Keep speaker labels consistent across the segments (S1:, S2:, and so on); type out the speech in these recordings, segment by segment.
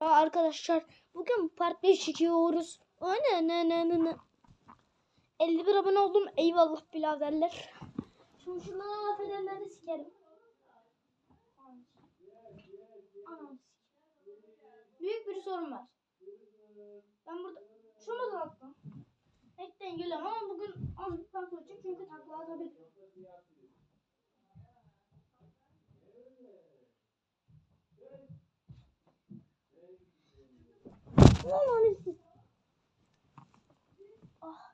S1: Arkadaşlar bugün part 5 çekiyoruz. Ana ne ne ne ne. 51 abone oldum. Eyvallah biraderler. Şimdi şunlara laf edenleri sikerim. Büyük bir sorun var. Ben burada şunu da attım. Ekten geliyorum ama bugün azıcık farklı olacak çünkü takla atabilirim. Allah'ım. Ah,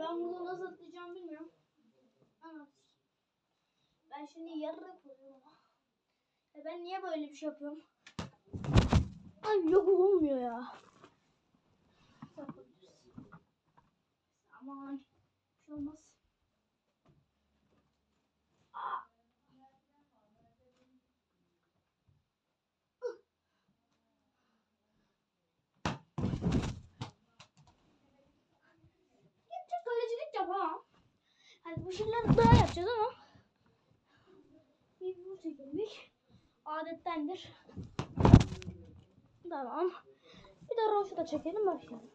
S1: ben bunu nasıl atlayacağım bilmiyorum. Ben şimdi yarı koyuyorum ben niye böyle bir şey yapıyorum? Ay yok olmuyor ya. Aman. Bir şey olmaz. Aa. Yapacak yapamam. Hani bu şeyler daha yapacağız ama bir bu çekilmiş. Adettendir. Tamam. Bir de roşu da çekelim başlayalım.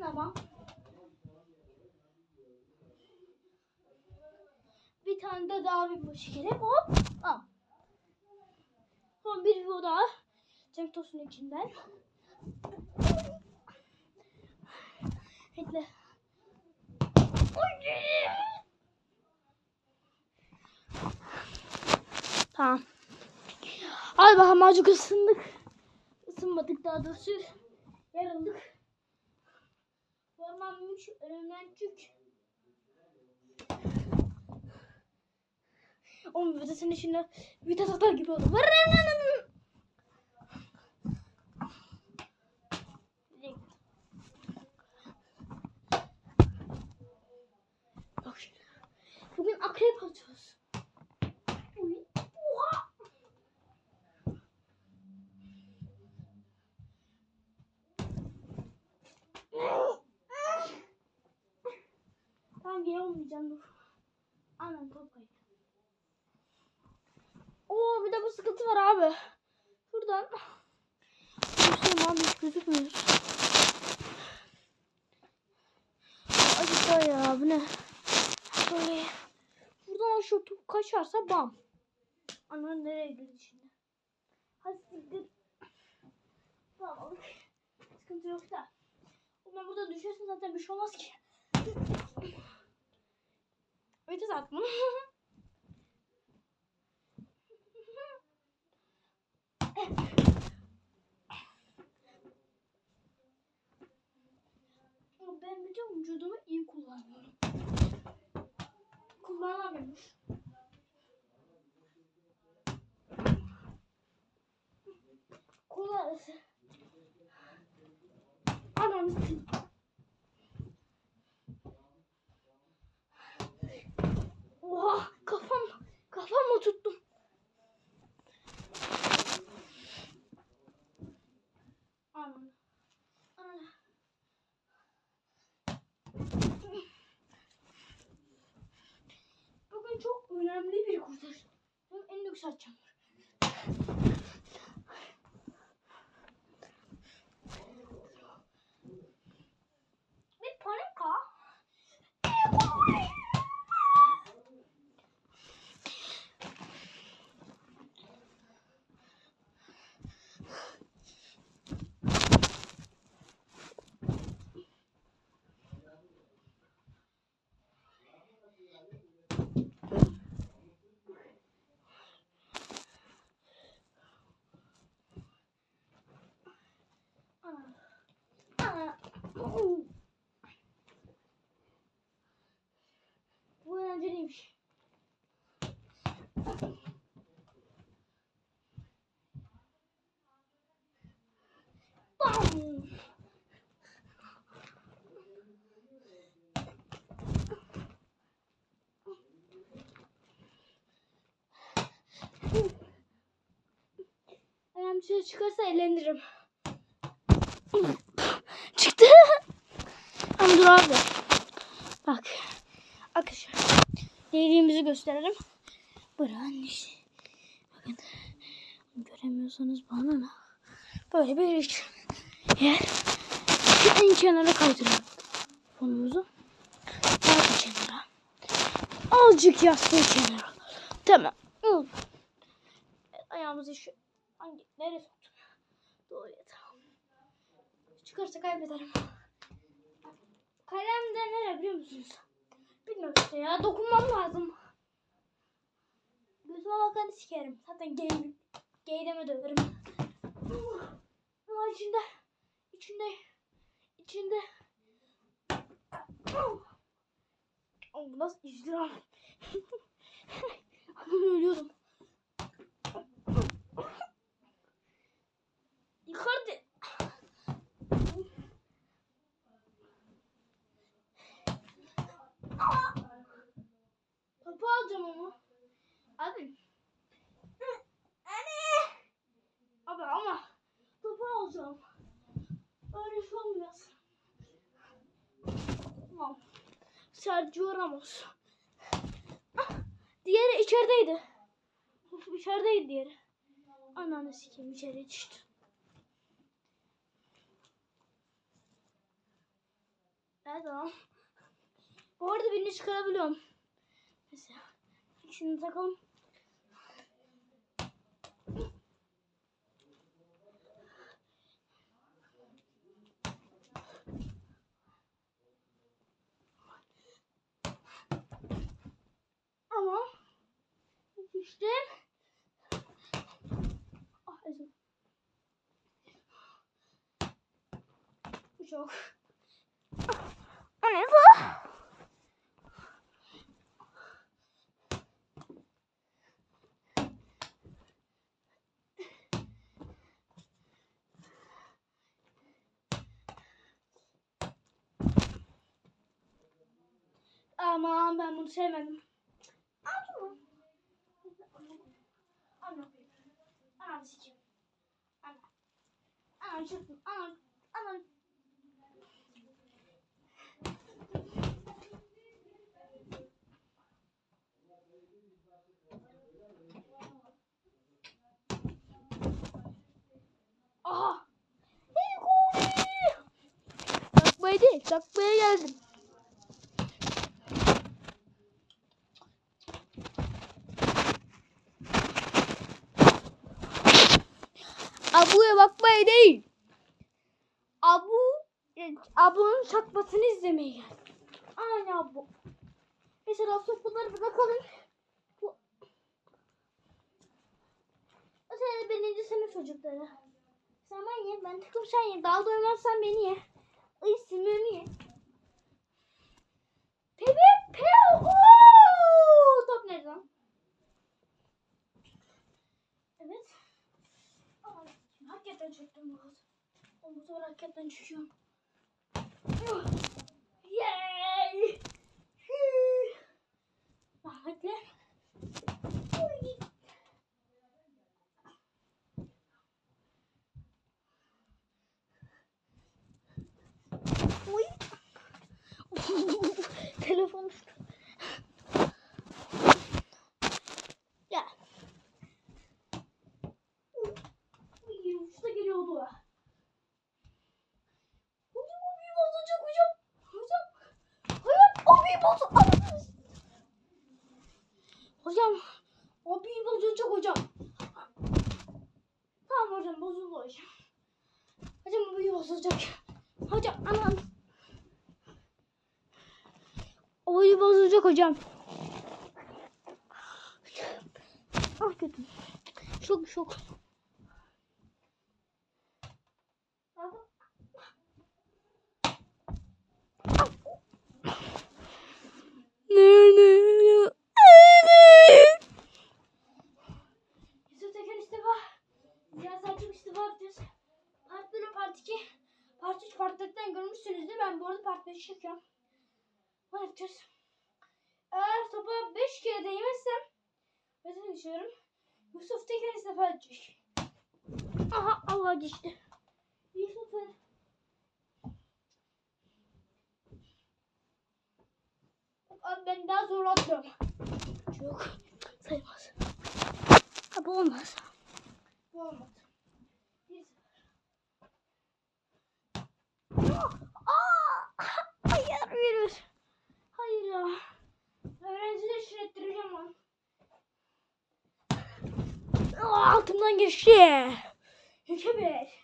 S1: Tamam. Bir tane de daha bir bu çekelim. Hop. Al. Son bir video daha. Cenk Tosun içinden. Bekle. Tamam. Hadi bakalım azıcık ısındık. Isınmadık daha doğrusu. Yarıldık. Forman müç, önümden çük. Oğlum vitesin içinde vites atar gibi oldu. Var Bak şimdi. Bugün akrep atıyoruz. Oha! Tamam geri olmayacağım dur. Anam top kaydı. Oo bir de bu sıkıntı var abi. Şuradan. Gözüküyor abi hiç gözükmüyor. Acıda ya bu ne? Böyle. Buradan şu top kaçarsa bam. Ana nereye girdi şimdi? Hadi siktir. Tamam. Sıkıntı yok da. Ulan burada düşersin zaten bir şey olmaz ki. Vites atma. Ben bütün vücudumu iyi kullanıyorum. Kullanamıyormuş. Kol arası. Anam. Oha kafam kafamı tuttum. Anam. Bugün çok önemli bir kurtarış. Benim en lüks açacağım. Bir panika. Ana. Ana. Bu eğlenceliymiş. Bam! Ayağım dışarı çıkarsa eğlenirim. Çıktı. Ama dur abi. Bak. Arkadaşlar değdiğimizi gösterelim. Buyurun annesi. Bakın göremiyorsanız bana ne? Böyle bir iç. Yer. Şu en kenara kaydıralım. Fonumuzu. Arka kenara. Azıcık yastığı kenara. Tamam. Ayağımızı şu hangi nereye soktum? Doğruya tamam. Çıkarsa kaybederim. Kalem de nereye biliyor musunuz? Bilmiyorum işte ya. Dokunmam lazım. Gözüme bakanı sikerim. Zaten gay, gayleme döverim. Ama içinde, içinde, içinde. Oğlum bu nasıl icra? Anam ölüyordum. Yukarıda. Topu alacağım ama. Abi. Anne. Abi ama topu alacağım. Öyle olmaz. Tamam. Sergio Ramos. Ah, Diğeri içerideydi. Of, içerideydi diğeri. Ananı sikeyim içeri düştü. Evet tamam. Bu arada birini çıkarabiliyorum. Mesela şunu takalım. Ama işte ah, özür. Bu çok. Ne bu? Aman ben bunu sevmedim. Al bunu. Ana. Ana sikeyim. Ana. Ana çıktım. Ana. Ana. Aha. Hey. Takmaya değil. Takmaya geldim. Bakmaya değil. Abu Abu'nun çakmasını izlemeye geldim. Aynen Abu. Mesela sopaları bırakalım. Bu sene birinci sınıf çocukları. Sen ben ye, ben tıkım sen ye. Daha doymazsan beni ye. Ay sinirini ye. Pepe pe ooo! Top nerede lan? Evet. Hakikaten çektim bu arada. Oğlum bu sefer hakikaten çekiyorum. Yay! Uy. Telefon düştü. Geliyordu. Hocam büyü bozacak hocam. Hocam. Hocam büyü bozacak. Hocam. Büyü bozacak hocam. Tamam hocam bozuldu hocam. Hocam büyü bozacak. Hocam aman. O büyü bozulacak hocam. Ah kötü. Şok şok. Yusuf Tekin istifa. Ziya Selçuk istifa yapacağız. Part 1 part 2. Part 3 part 4'ten görmüşsünüzdür. Ben bu arada part 5 çekiyorum. Ne yapacağız? Eğer topa 5 kere değmezsem Mesela düşüyorum. Yusuf Tekin istifa edecek. Aha Allah geçti. Yusuf. Abi ben daha zor atlıyorum. Yok. Sayılmaz. Ha, bu olmaz. Bu. Bir Aa! Hayır virüs. Hayır ya. Öğrencileri şirettireceğim lan. Aa, altımdan geçti. İki bir.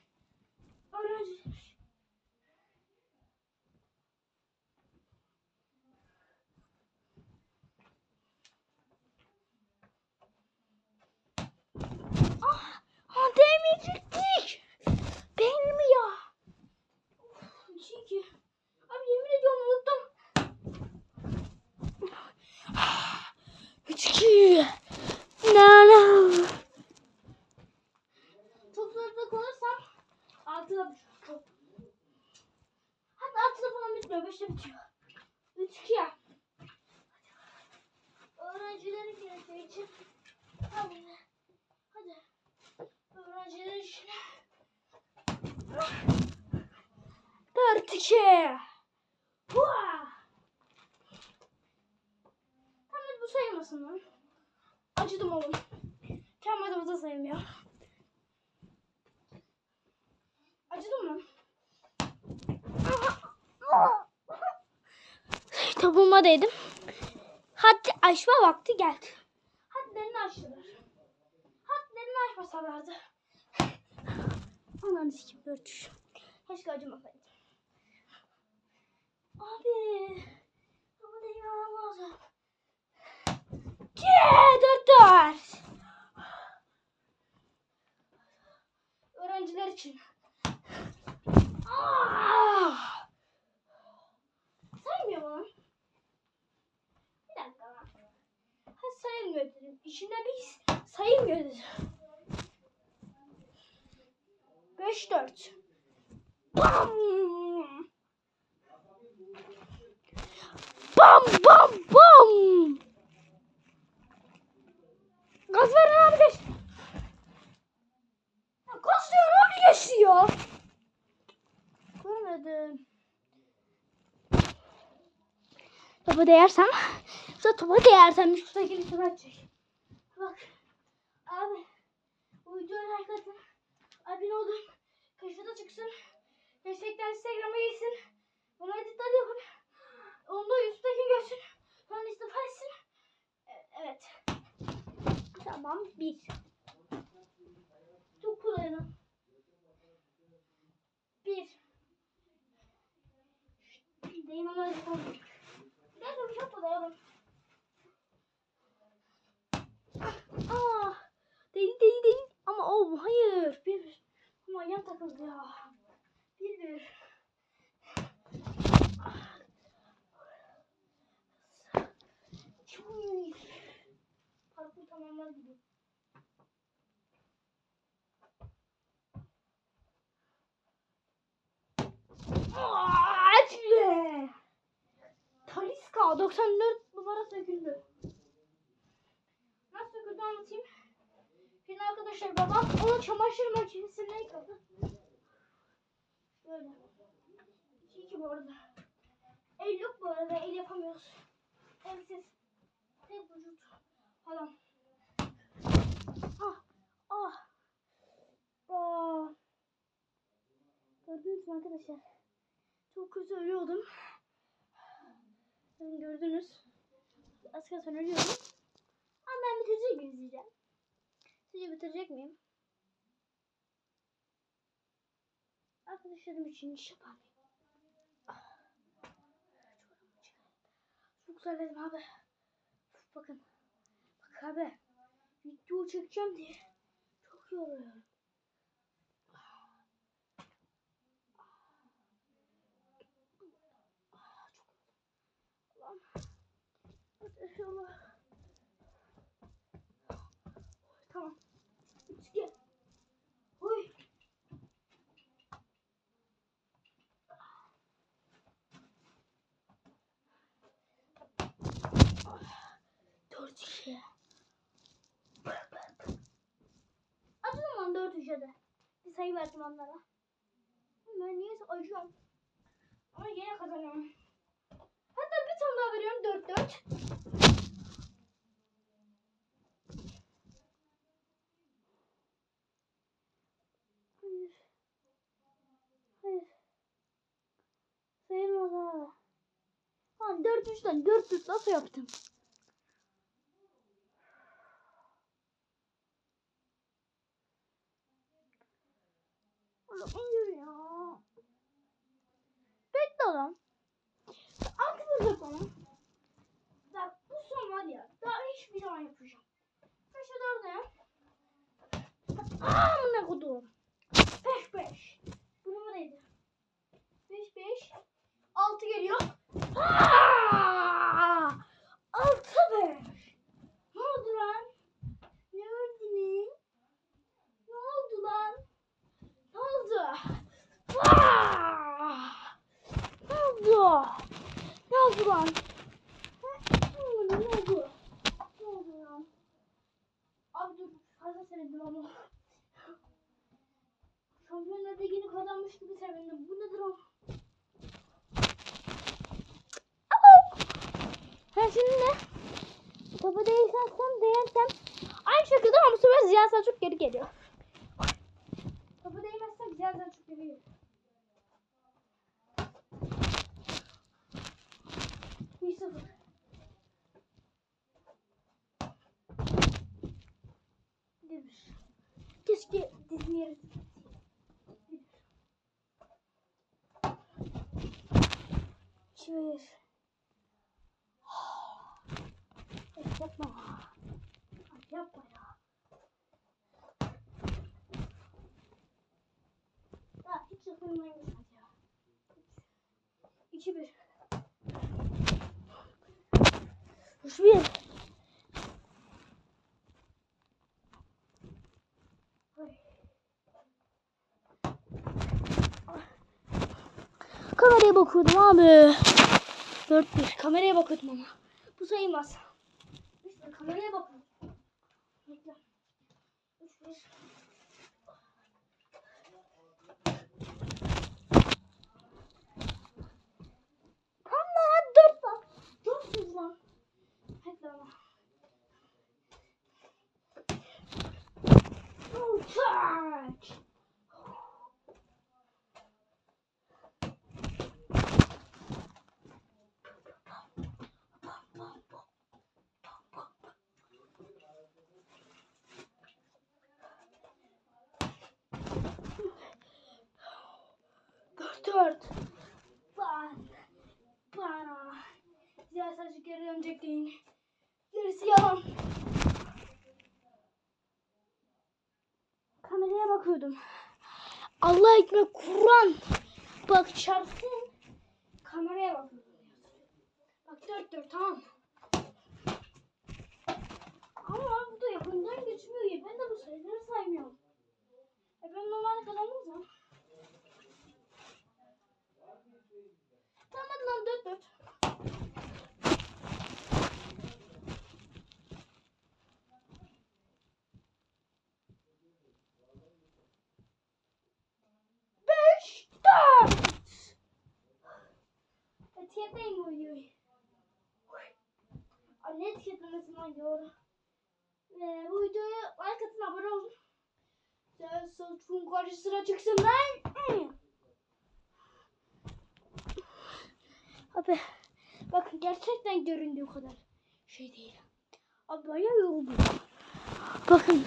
S1: Öğrenciler. Ah, değmeyecektik. Benim ya. Çünkü abi yemin ediyorum unuttum. Üç iki. No. Çok fazla kalırsam altıda bitiyor. Hatta altıda falan bitmiyor. Beşte bitiyor. Üç iki ya. Öğrencilerin geleceği için. Hadi. Hadi. Öğrenciler için. Dört iki. Hua! Tamam bu sayılmasın lan. Acıdım oğlum. Kendi adımıza sayılmıyor. Acıdım mı? Topuğuma değdim. Hadi açma vakti geldi. Hadlerini açtılar. Hadlerini açmasalardı. Ananı sikim dört. Keşke acımasaydı. Abi. Ama da inanamazım. Cie, dört dört. Öğrenciler için. Ah! Saymıyor mu? Bir dakika lan. Ha sayılmıyor dedim. İçinde bir sayılmıyor dedim. Beş dört. Bam! Bam bam bam! Gaz verin abi geç. Ya Gaz verin abi geçti ya. Görmedim. Topa değersem, sonra topa değersem şuradaki lütfen açacak. Bak. Abi. Bu videoyu like atın. Abone olun. Keşfete çıksın. Hashtag'den Instagram'a gitsin. Bana editler yapın. Onda Yusuf'taki görsün. Sonra istifa etsin. E- Evet. Tamam. Bir. Çok kullanım. Bir. Değmem lazım. Neyse bir şey yapalım. Ah. Değil değil değil. Ama o hayır. Bir bir. Ama yan takıldı ya. Bir bir. Parkur tamamlar gibi. Aç be. Taliska 94 numara söküldü. Nasıl söküldü anlatayım. Şimdi arkadaşlar babam onu çamaşır makinesine yıkadı. Böyle. İki iki bu arada. El yok bu arada el yapamıyoruz. Elsiz. Tek vücut falan. Ah. Ah. Ah. Gördünüz mü arkadaşlar? Çok kötü ölüyordum. Bakın gördünüz. Az kalsın ölüyordum. Ama ben bitirecek miyim diyeceğim. Sizce bitirecek miyim? Arkadaşlarım için iş yapamıyorum. Ah. Çok söyledim abi. Bakın. Bak abi. Video çekeceğim diye. Çok yoruluyorum. Hadi Allah. Tamam. Üç gel. Oy. Dört kişi. Acıdım lan dört kişide. Bir sayı verdim onlara. Ben niyeyse acıyorum. Ama yine kazanıyorum. Hatta bir tane daha veriyorum. dört dört. 4 3'ten 4 4 nasıl yaptım? Hayır ya. Bekle oğlum. Aklınıza koyun. Bak bu son var ya. Daha hiçbir zaman yapacağım. Taşı da orada Aaa ne kodum. 5 5. Bunu mu dedi? 5 5. 6 geliyor. Aa! Altı beş. Ne oldu lan? Ne oldu ne? Ne oldu lan? Ne oldu? Aa! Ne oldu? Ne oldu lan? Ne oldu? Ne oldu? Ne oldu lan? Abi dur fazla sevindim ama. Şampiyonlar Ligi'ni kazanmış gibi sevindim. Bu nedir o? Ha şimdi ne? Topu değiştirsem değersem aynı şekilde Ziya Selçuk geri geliyor. Topu değmezsem Ziya Selçuk geri geliyor. Bir sıfır. Bir. Keşke bir. İki bir. Eh, Yapma. 0 minus 2 1 3 1 Kameraya bakıyordum abi. 4 1 kameraya bakıyordum ama. Bu sayılmaz. İşte kameraya bakıyordum. Dört. Ben. Bana. Diğer sadece geri dönecek değil. Gerisi yalan. Kameraya bakıyordum. Allah ekmek Kur'an. Bak çarpsın. Kameraya bakıyordum. Bak dört dört tamam. Ama bu da yakından geçmiyor ya. Ben de bu sayıları saymıyorum. E ben normalde kazandım mı? Tamam hadi lan dört dört. Beş dört. Etiketteyim bu videoyu. Ay ne etiketlemesi lan doğru. Ve bu videoya like atın abone olun. Sen saçın karşısına çıksın lan. Abi bakın gerçekten göründüğü kadar şey değil. Abi bayağı yoruldum. Bakın.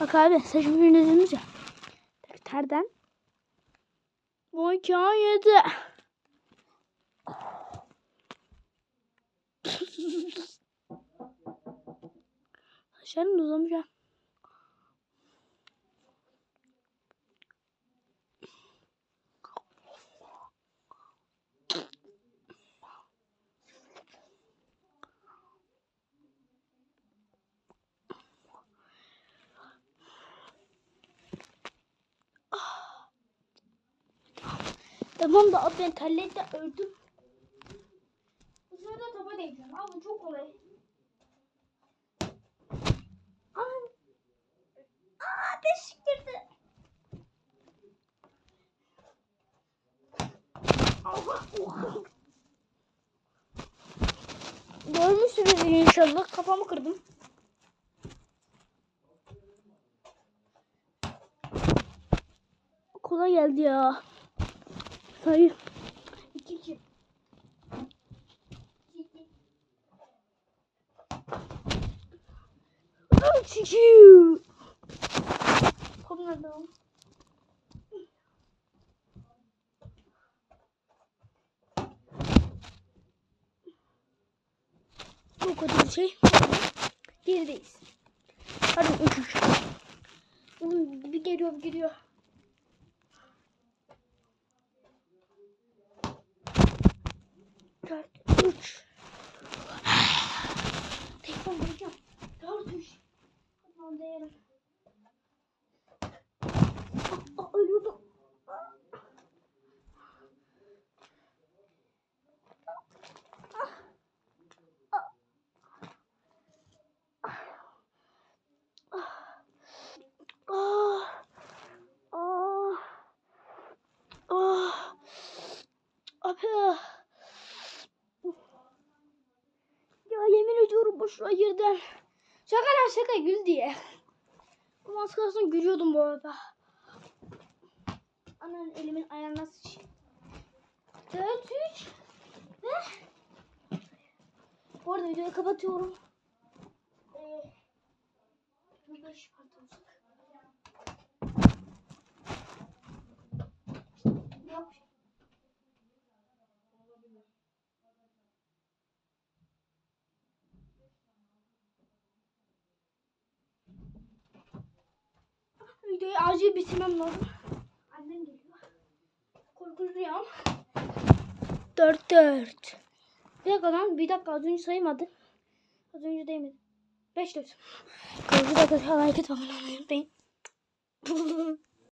S1: Bak abi saçımı yönetimiz ya. Terden. Bu hikayede. Saçlarım uzamış ha. Tamam da abi ben terletle öldüm. Bu sırada topa değeceğim. Abi çok kolay. Aa, Aa deşik girdi. Ölmez inşallah. Kafamı kırdım. Kolay geldi ya. Sayı. İki iki. Nerede o? Bu kadar şey. Gerideyiz. Hadi üç üç. Oğlum bir geliyor bir geliyor. Dört, üç. Telefon vuracağım. Dört, üç. Aman değerim. Aa, aa, ölüyordum. Ah. Ah. Ah. Abi. Ya yemin ediyorum boşuna girdim. Şaka lan şaka gül diye. Ama az kalsın bu arada. Anan elimin ayağına sıçayım. Dört, üç. Ve... Bu arada videoyu kapatıyorum. Ee, beş pardon. Yok. Videoyu acil bitirmem lazım. Annem geliyor. Korkunç rüyam. Dört dört. Bir dakika lan bir dakika az önce saymadım. Az önce değmedi. Beş dört. Bir dakika hareket bakın unutmayın.